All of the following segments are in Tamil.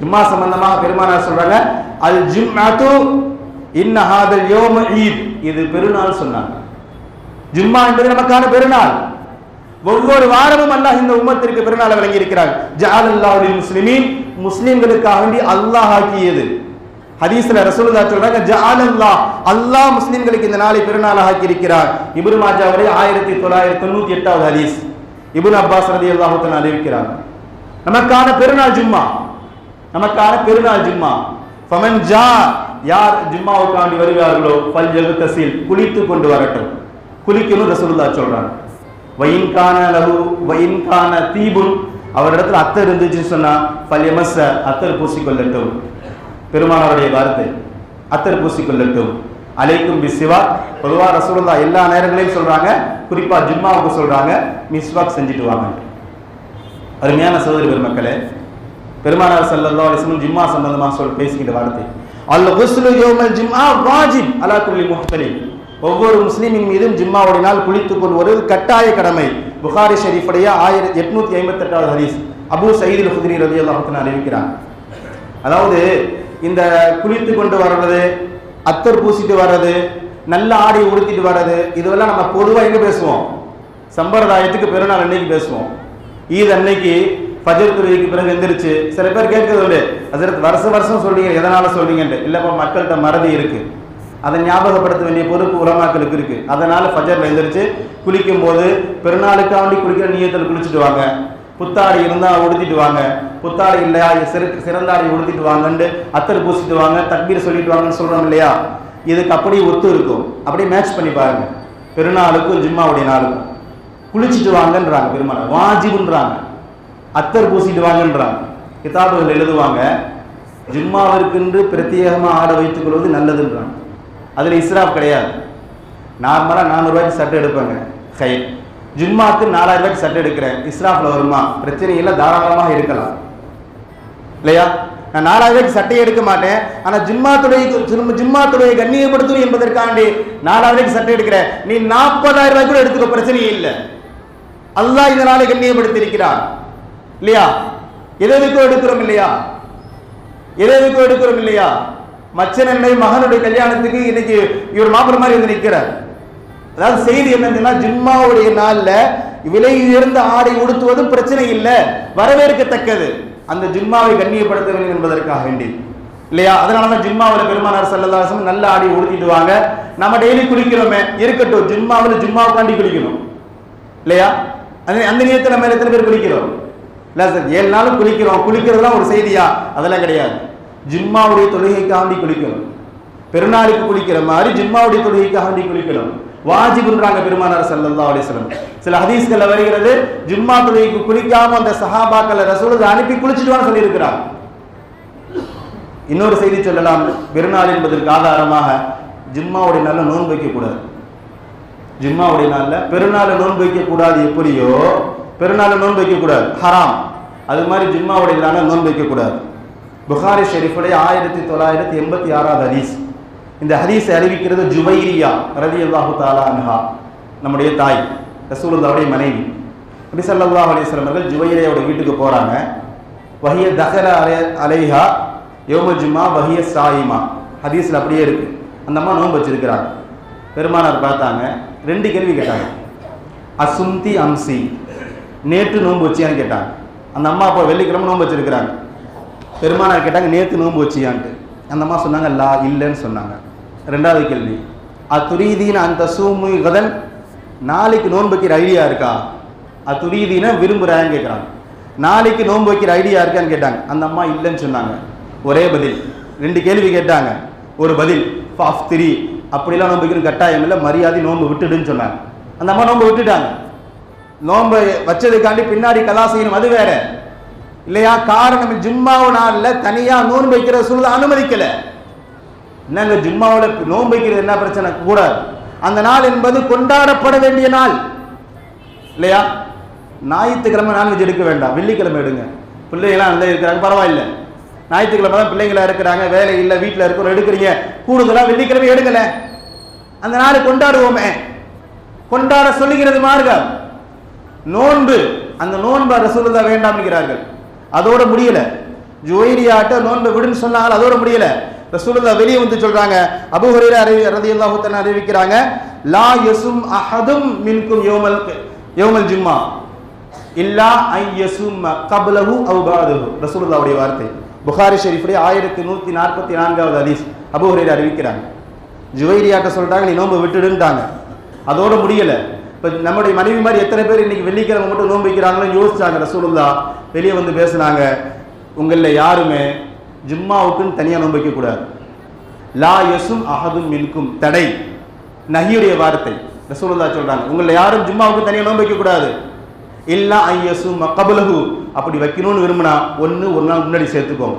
ஜும்மா சம்பந்தமாக பெருமானார் சொல்றாங்க அல் ஜும்அத்து இன்னஹாதல் யோம ஈத். இது பெருநாள் சொன்னாங்க. ஜும்மா என்பது நமக்கான பெருநாள். ஒவ்வொரு வாரமும் அல்லாஹ் இந்த உம்மத்திற்கு பெருநாளை வழங்கி இருக்கிறார் ஜஅலல்லாஹுல் முஸ்லிமீன். முஸ்லிம்களுக்காக வேண்டி அல்லாஹ் ஆக்கியது. ஹதீஸ்ல ரசூலுல்லா சொல்றாங்க ஜஹாலுல்லா அல்லாஹ் முஸ்லிம்களுக்கு இந்த நாளை பெருநாளாக ஆக்கி இருக்கிறார் இபுனு மாஜா வரை ஆயிரத்தி தொள்ளாயிரத்தி தொண்ணூத்தி எட்டாவது ஹதீஸ். இபுன் அப்பாஸ் ரலியல்லாஹு தஆலா அறிவிக்கிறார். நமக்கான பெருநாள் ஜும்மா. நமக்கான பெருநாள் ஜிம்மா. ஃபமன் ஜா யார் ஜிம்மாவுக்காண்டி வருகிறார்களோ பல் தசீல் குளித்து கொண்டு வரட்டும். குளிக்கணும் ரசூலுல்லாஹ் சொல்றாங்க. வயின்கான லகு வயின்கான தீபுன். அவரிடத்துல அத்தர் இருந்துச்சுன்னு சொன்னா பல் எமஸ்ஸ அத்தர் பூசிக்கொள்ளட்டும். பெருமானாருடைய வார்த்தை அத்தர் பூசிக்கொள்ளட்டும். அலைக்கும் பிசிவா பொதுவாக ரசூலுல்லா எல்லா நேரங்களையும் சொல்றாங்க குறிப்பா ஜிம்மாவுக்கு சொல்றாங்க மிஸ்வாக் செஞ்சுட்டு வாங்க. அருமையான சகோதரி பெருமக்களே பெருமானார் ஸல்லல்லாஹு அலிஸ்லும் ஜிம்மா சம்பந்தமாக சொல் பேசிக்கிட்ட வார்த்தை. அல்ல குஸ்லு யோமல் ஜிம்மா வாஜிப் அலா குல்லி முஹ்தலிம் ஒவ்வொரு முஸ்லீமின் மீதும் ஜிம்மாவுடைய நாள் குளித்துக் கொள்வது கட்டாய கடமை. புகாரி ஷெரீஃபுடைய ஆயிரத்தி எட்நூத்தி ஐம்பத்தி எட்டாவது ஹரீஸ் அபு சயீதுல் ஹுதிரி ரலியல்லாஹு அல்லாஹத்தின் அறிவிக்கிறார். அதாவது இந்த குளித்து கொண்டு வர்றது அத்தர் பூசிட்டு வர்றது நல்ல ஆடை உடுத்திட்டு வர்றது இதுவெல்லாம் நம்ம பொதுவாக எங்கே பேசுவோம்? சம்பிரதாயத்துக்கு பெருநாள் அன்னைக்கு பேசுவோம். ஈத் அன்னைக்கு பஜர் துறைக்கு பிறகு எந்திரிச்சு சில பேர் கேட்கறது உண்டு அதற்கு வருஷம் வருஷம் சொல்றீங்க எதனால சொல்றீங்கன்ட்டு? இல்லப்பா மக்கள்கிட்ட மறதி இருக்கு. அதை ஞாபகப்படுத்த வேண்டிய பொறுப்பு உலமாக்களுக்கு இருக்கு. அதனால ஃபஜர்ல எந்திரிச்சு குளிக்கும் போது பெருநாளுக்காண்டி குளிக்கிற நீயத்தில் குளிச்சுட்டு வாங்க. புத்தாடை இருந்தால் உடுத்திட்டு வாங்க. புத்தாடை இல்லையா சிறு சிறந்தாடை உடுத்திட்டு வாங்கன்ட்டு அத்தர் பூசிட்டு வாங்க தக்பீர் சொல்லிட்டு வாங்கன்னு சொல்றோம் இல்லையா? இதுக்கு அப்படியே ஒத்து இருக்கும். அப்படியே மேட்ச் பண்ணி பாருங்க. பெருநாளுக்கும் ஜிம்மாவுடைய நாளுக்கும். குளிச்சுட்டு வாங்கன்றாங்க பெருமாள். வாஜிபுன்றாங்க. அத்தர் பூசிடுவாங்கன்றாங்க கிதாபுகள் எழுதுவாங்க ஜும்மாவிற்கென்று பிரத்யேகமாக ஆட வைத்துக் கொள்வது நல்லதுன்றாங்க அதில் இஸ்ராப் கிடையாது. நார்மலாக நானூறுரூவாய்க்கு சட்டை எடுப்பாங்க ஹை ஜும்மாக்கு நாலாயிரம் ரூபாய்க்கு சட்டை எடுக்கிறேன் இஸ்ராஃபில் வருமா? பிரச்சனை இல்லை தாராளமாக இருக்கலாம். இல்லையா? நான் நாலாயிரம் ரூபாய்க்கு சட்டையை எடுக்க மாட்டேன் ஆனால் ஜிம்மா துறைக்கு ஜிம்மா துறையை கண்ணியப்படுத்தணும் என்பதற்காண்டி நாலாயிரம் ரூபாய்க்கு சட்டை எடுக்கிறேன். நீ நாற்பதாயிரம் ரூபாய்க்கு கூட எடுத்துக்க பிரச்சனையே இல்லை. அல்லாஹ் இதனால் நாளை கண்ணியப்படுத்தி இல்லையா? எதுக்கோ எடுக்கிறோம் இல்லையா? எதுக்கோ எடுக்கிறோம் இல்லையா? மச்சனனுடைய மகனுடைய கல்யாணத்துக்கு இன்னைக்கு இவர் மாப்பிள்ள மாதிரி வந்து நிற்கிறார் அதாவது செய்தி என்னன்னா ஜிம்மாவுடைய நாள்ல விலை உயர்ந்த ஆடை உடுத்துவது பிரச்சனை இல்லை வரவேற்கத்தக்கது. அந்த ஜிம்மாவை கண்ணியப்படுத்த வேண்டும் என்பதற்காக வேண்டி. இல்லையா? அதனால தான் ஜிம்மாவில் பெருமானார் சல்லல்லாசம் நல்ல ஆடை உடுத்திட்டு வாங்க. நம்ம டெய்லி குளிக்கிறோமே. இருக்கட்டும் ஜிம்மாவில் ஜிம்மாவுக்காண்டி குளிக்கணும். இல்லையா? அந்த அந்த நேரத்தில் நம்ம எத்தனை பேர் குளிக்கிறோம்? இல்லை சார் ஏழு நாளும் குளிக்கிறோம். குளிக்கிறதுலாம் ஒரு செய்தியா? அதெல்லாம் கிடையாது. ஜிம்மாவுடைய தொழுகைக்காண்டி குளிக்கணும் பெருநாளுக்கு குளிக்கிற மாதிரி ஜிம்மாவுடைய தொழுகைக்காண்டி குளிக்கணும் வாஜிபுன்றாங்க பெருமானார் ஸல்லல்லாஹு அலிஸ்லம் சில ஹதீஸ்கள்ல வருகிறது ஜும்மா தொழுகைக்கு குளிக்காம அந்த சஹாபாக்களை ரசூலுக்கு அனுப்பி குளிச்சுட்டு வான்னு சொல்லியிருக்கிறாங்க. இன்னொரு செய்தி சொல்லலாம். பெருநாள் என்பதற்கு ஆதாரமாக ஜிம்மாவுடைய நாளில் நோன்பு வைக்கக்கூடாது. ஜிம்மாவுடைய நாள்ல பெருநாளை நோன்பு வைக்கக்கூடாது எப்படியோ? பெருநாள் நோன்பு வைக்கக்கூடாது. ஹராம். அது மாதிரி ஜிம்மாவுடைய நாள்ல நோன்பு வைக்கக்கூடாது. புகாரி ஷெரீஃபுடைய ஆயிரத்தி தொள்ளாயிரத்தி எண்பத்தி ஆறாவது ஹதீஸ். இந்த ஹதீஸை அறிவிக்கிறது ஜுபைரியா ரதி அல்லாஹு தாலா அன்ஹா நம்முடைய தாய் ரசூலுல்லாவுடைய மனைவி. நபி சல்லாஹ் அலைஹி அவர்கள் ஜுபைரியாவோட வீட்டுக்கு போகிறாங்க வஹிய தஹர அலை அலைஹா யோம ஜும்மா வஹிய சாயிமா. ஹதீஸில் அப்படியே இருக்கு. அந்த அம்மா நோன்பு வச்சிருக்கிறாங்க. பெருமானார் பார்த்தாங்க. ரெண்டு கேள்வி கேட்டாங்க. அசுந்தி அம்சி. நேற்று நோன்பு வச்சியான்னு கேட்டாங்க. அந்த அம்மா அப்போ வெள்ளிக்கிழமை நோன்பு வச்சிருக்கிறாங்க. பெருமானார் கேட்டாங்க நேற்று நோன்பு வச்சியான்ட்டு. அந்த அம்மா சொன்னாங்க லா இல்லைன்னு சொன்னாங்க. ரெண்டாவது கேள்வி அத்துரீதீன அந்த சூமு கதன் நாளைக்கு நோன்பு வைக்கிற ஐடியா இருக்கா? அத்துரீதீன விரும்புகிறான்னு கேட்குறாங்க நாளைக்கு நோன்பு வைக்கிற ஐடியா இருக்கான்னு கேட்டாங்க. அந்த அம்மா இல்லைன்னு சொன்னாங்க. ஒரே பதில் ரெண்டு கேள்வி கேட்டாங்க. ஒரு பதில் ஃபாஃப் த்ரீ அப்படிலாம் நோன்பு வைக்கணும் கட்டாயம் இல்லை மரியாதை நோன்பு விட்டுடுன்னு சொன்னாங்க. அந்த அம்மா நோன்பு விட்டுட்டாங்க. நோன்பை வச்சதுக்காண்டி பின்னாடி கலா செய்யணும் அது வேற. இல்லையா? காரணம் ஜும்மாவு நாள்ல தனியா நோன்பு வைக்கிற சூழல் அனுமதிக்கல. என்னங்க ஜும்மாவுல நோன்பு வைக்கிறது என்ன பிரச்சனை? கூடாது. அந்த நாள் என்பது கொண்டாடப்பட வேண்டிய நாள். இல்லையா? ஞாயிற்றுக்கிழமை நான்வெஜ் எடுக்க வேண்டாம். வெள்ளிக்கிழமை எடுங்க. பிள்ளைகள்லாம் நல்லா இருக்கிறாங்க பரவாயில்ல. ஞாயிற்றுக்கிழமை தான் பிள்ளைங்களா இருக்கிறாங்க வேலை இல்லை வீட்டில் இருக்கிறோம் எடுக்கிறீங்க. கூடுதலாக வெள்ளிக்கிழமை எடுக்கல அந்த நாள் கொண்டாடுவோமே. கொண்டாட சொல்லுகிறது மார்க்கம். நோன்பு. அந்த நோன்பை ரசூலுல்லா வேண்டாம்ங்கிறார்கள் அதோட முடியல. ஜுவைரியாட்ட நோன்பை விடுன்னு சொன்னாங்க அதோட முடியல. ரசூலுல்லா வெளியே வந்து சொல்றாங்க. அபு ஹுரைரா அறிவி ரலியல்லாஹு தஆலா அறிவிக்கிறாங்க. லா யசும் அஹதும் மின்கும் யௌமல் யௌமல் ஜும்மா. இல்லா ஐ யசும் கப்லஹு அவ் பாதுஹு. ரசூலுல்லாவுடைய வார்த்தை. புகாரி ஷெரீஃபுடைய ஆயிரத்தி நூத்தி நாற்பத்தி நான்காவது ஹதீஸ் அபு ஹுரைரா அறிவிக்கிறாங்க. ஜுவைரியாட்ட சொல்றாங்க நீ நோன்பு விட்டுடுன்ட்டாங்க அதோட முடியல. இப்போ நம்முடைய மனைவி மாதிரி எத்தனை பேர் இன்னைக்கு வெள்ளிக்கிழமை மட்டும் நோன்பு வைக்கிறாங்களோ யோசிச்சாங்க ரசூலுல்லா. வெளியே வந்து பேசுனாங்க உங்களில் யாருமே ஜும்மாவுக்குன்னு தனியாக நோன்பு வைக்கக்கூடாது லா யசும் அகதும் மின்கும். தடை. நகியுடைய வார்த்தை. ரசூலுல்லா சொல்கிறாங்க உங்களில் யாரும் ஜும்மாவுக்கு தனியாக நோன்பு வைக்கக்கூடாது இல்லா ஐயசும் மக்கபுலகு அப்படி வைக்கணும்னு விரும்பினா ஒன்று ஒரு நாள் முன்னாடி சேர்த்துக்கோங்க.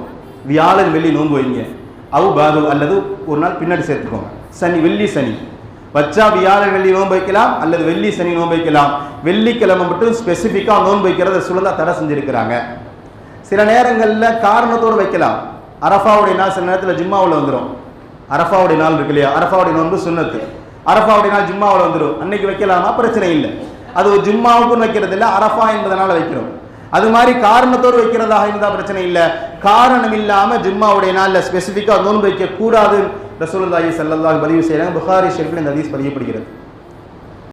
வியாழன் வெள்ளி நோன்பு வைங்க. அவு பாது அல்லது ஒரு நாள் பின்னாடி சேர்த்துக்கோங்க. சனி வெள்ளி சனி. வச்சா வியாழன் வெள்ளி நோன்பு வைக்கலாம் அல்லது வெள்ளி சனி நோன்பு வைக்கலாம். வெள்ளிக்கிழமை மட்டும் ஸ்பெசிஃபிக்காக நோன்பு வைக்கிறத சுழந்தா தடை செஞ்சிருக்கிறாங்க. சில நேரங்களில் காரணத்தோடு வைக்கலாம். அரஃபாவுடைய நாள் சில நேரத்தில் ஜிம்மாவில் வந்துடும் அரஃபாவுடைய நாள் இருக்கு இல்லையா? அரஃபாவுடைய நோன்பு சுண்ணத்து அரஃபாவுடைய நாள் ஜிம்மாவில் வந்துடும் அன்னைக்கு வைக்கலாமா? பிரச்சனை இல்லை. அது ஒரு ஜும்மாவுக்கும் வைக்கிறது இல்லை அரஃபா என்பதனால வைக்கிறோம். அது மாதிரி காரணத்தோடு வைக்கிறதாக இருந்தால் பிரச்சனை இல்லை. காரணம் இல்லாமல் ஜும்மாவுடைய நாளில் ஸ்பெசிஃபிக்காக நோன்பு வைக்க கூடாது ரசூலுல்லாஹி சல்லாஹ் பதிவு செய்கிறாங்க புகாரி ஷெரீஃபில் இந்த ஹதீஸ் பதியப்படுகிறது.